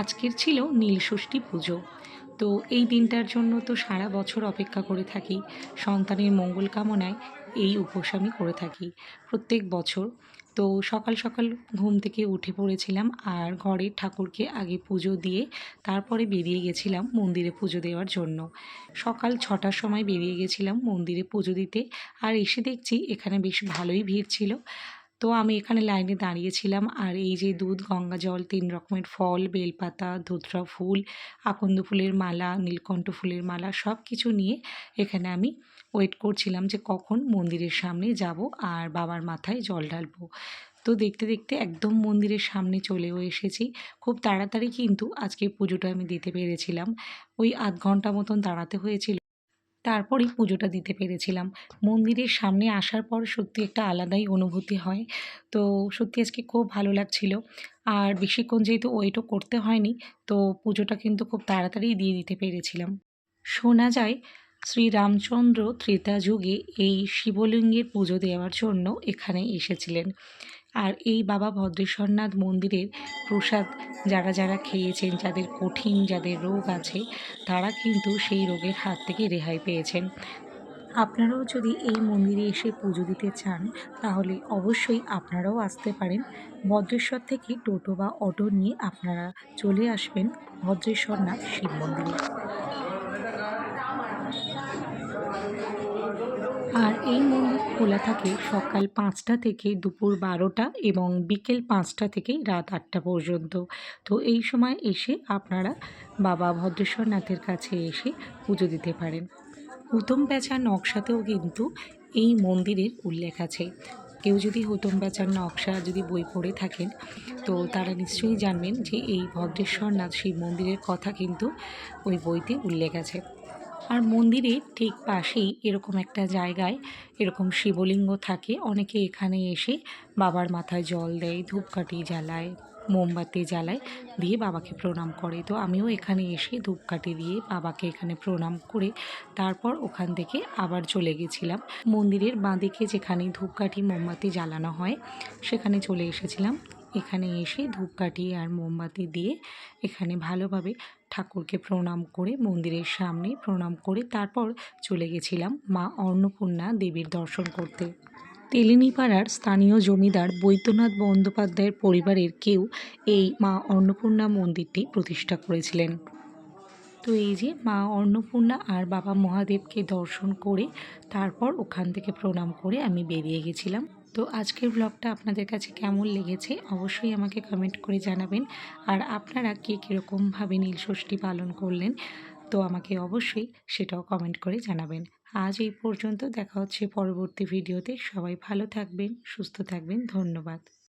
আজকের ছিল নীলষষ্ঠী পুজো। তো এই দিনটার জন্য তো সারা বছর অপেক্ষা করে থাকি। সন্তানের মঙ্গল কামনায় এই উপোস আমি করে থাকি প্রত্যেক বছর। তো সকাল সকাল ঘুম থেকে উঠে পড়েছিলাম আর ঘরের ঠাকুরকে আগে পুজো দিয়ে তারপরে বেরিয়ে গেছিলাম মন্দিরে পুজো দেওয়ার জন্য। সকাল ছটার সময় বেরিয়ে গেছিলাম মন্দিরে পুজো দিতে আর এসে দেখছি এখানে বেশ ভালোই ভিড় ছিল। তো আমি এখানে লাইনে দাঁড়িয়েছিলাম। আর এই যে দুধ, গঙ্গা জল, তিন রকমের ফল, বেলপাতা, ধুতরা ফুল, আকন্দ ফুলের মালা, নীলকণ্ঠ ফুলের মালা সব কিছু নিয়ে এখানে আমি ওয়েট করছিলাম যে কখন মন্দিরের সামনে যাব আর বাবার মাথায় জল ঢালবো। তো দেখতে দেখতে একদম মন্দিরের সামনে চলেও এসেছি। খুব তাড়াতাড়ি কিন্তু আজকে পুজোটা আমি দিতে পেরেছিলাম। ওই আধ ঘণ্টা মতন দাঁড়াতে হয়েছিল। তারপরেই পুজোটা দিতে পেরেছিলাম। মন্দিরের সামনে আসার পর সত্যি একটা আলাদাই অনুভূতি হয়। তো সত্যি আজকে খুব ভালো লাগছিল। আর বেশিক্ষণ যেহেতু ওয়েটও করতে হয়নি, তো পুজোটা কিন্তু খুব তাড়াতাড়ি দিয়ে দিতে পেরেছিলাম। শোনা যায়, শ্রীরামচন্দ্র ত্রেতা যুগে এই শিবলিঙ্গের পুজো দেওয়ার জন্য এখানে এসেছিলেন। আর এই বাবা ভদ্রেশ্বরনাথ মন্দিরের প্রসাদ যারা যারা খেয়েছেন, যাদের কঠিন, যাদের রোগ আছে, তারা কিন্তু সেই রোগের হাত থেকে রেহাই পেয়েছেন। আপনারাও যদি এই মন্দিরে এসে পুজো দিতে চান, তাহলে অবশ্যই আপনারাও আসতে পারেন। ভদ্রেশ্বর থেকে টোটো বা অটো নিয়ে আপনারা চলে আসবেন ভদ্রেশ্বরনাথ শিব মন্দিরে। আর এই খোলা থাকে সকাল পাঁচটা থেকে দুপুর বারোটা এবং বিকেল পাঁচটা থেকে রাত আটটা পর্যন্ত। তো এই সময় এসে আপনারা বাবা ভদ্রেশ্বরনাথের কাছে এসে পুজো দিতে পারেন। হুতম প্যাঁচার নকশাতেও কিন্তু এই মন্দিরের উল্লেখ আছে। কেউ যদি হুতম প্যাঁচার নকশা যদি বই পড়ে থাকেন, তো তারা নিশ্চয়ই জানবেন যে এই ভদ্রেশ্বরনাথ শিব মন্দিরের কথা কিন্তু ওই বইতে উল্লেখ আছে। আর মন্দিরের ঠিক পাশেই এরকম একটা জায়গায় এরকম শিবলিঙ্গ থাকে। অনেকে এখানে এসে বাবার মাথায় জল দেয়, ধূপকাঠি জ্বালায়, মোমবাতি জ্বালায়, দিয়ে বাবাকে প্রণাম করে। তো আমিও এখানে এসে ধূপকাঠি দিয়ে বাবাকে এখানে প্রণাম করে তারপর ওখান থেকে আবার চলে গেছিলাম। মন্দিরের বাঁদিকে যেখানে ধূপকাঠি, মোমবাতি জ্বালানো হয়, সেখানে চলে এসেছিলাম। এখানে এসে ধূপকাঠি আর মোমবাতি দিয়ে এখানে ভালোভাবে ঠাকুরকে প্রণাম করে মন্দিরের সামনে প্রণাম করে তারপর চলে গেছিলাম মা অন্নপূর্ণা দেবীর দর্শন করতে। তেলিনিপাড়ার স্থানীয় জমিদার বৈদ্যনাথ বন্দ্যোপাধ্যায়ের পরিবারের কেউ এই মা অন্নপূর্ণা মন্দিরটি প্রতিষ্ঠা করেছিলেন। তো এই যে মা অন্নপূর্ণা আর বাবা মহাদেবকে দর্শন করে তারপর ওখান থেকে প্রণাম করে আমি বেরিয়ে গেছিলাম। তো আজকের ব্লগটা আপনাদের কাছে কেমন লেগেছে অবশ্যই আমাকে কমেন্ট করে জানাবেন। আর আপনারা কে কীরকমভাবে নীলষষ্ঠী পালন করলেন তো আমাকে অবশ্যই সেটাও কমেন্ট করে জানাবেন। আজ এই পর্যন্ত দেখা হচ্ছে পরবর্তী ভিডিওতে সবাই ভালো থাকবেন, সুস্থ থাকবেন। ধন্যবাদ।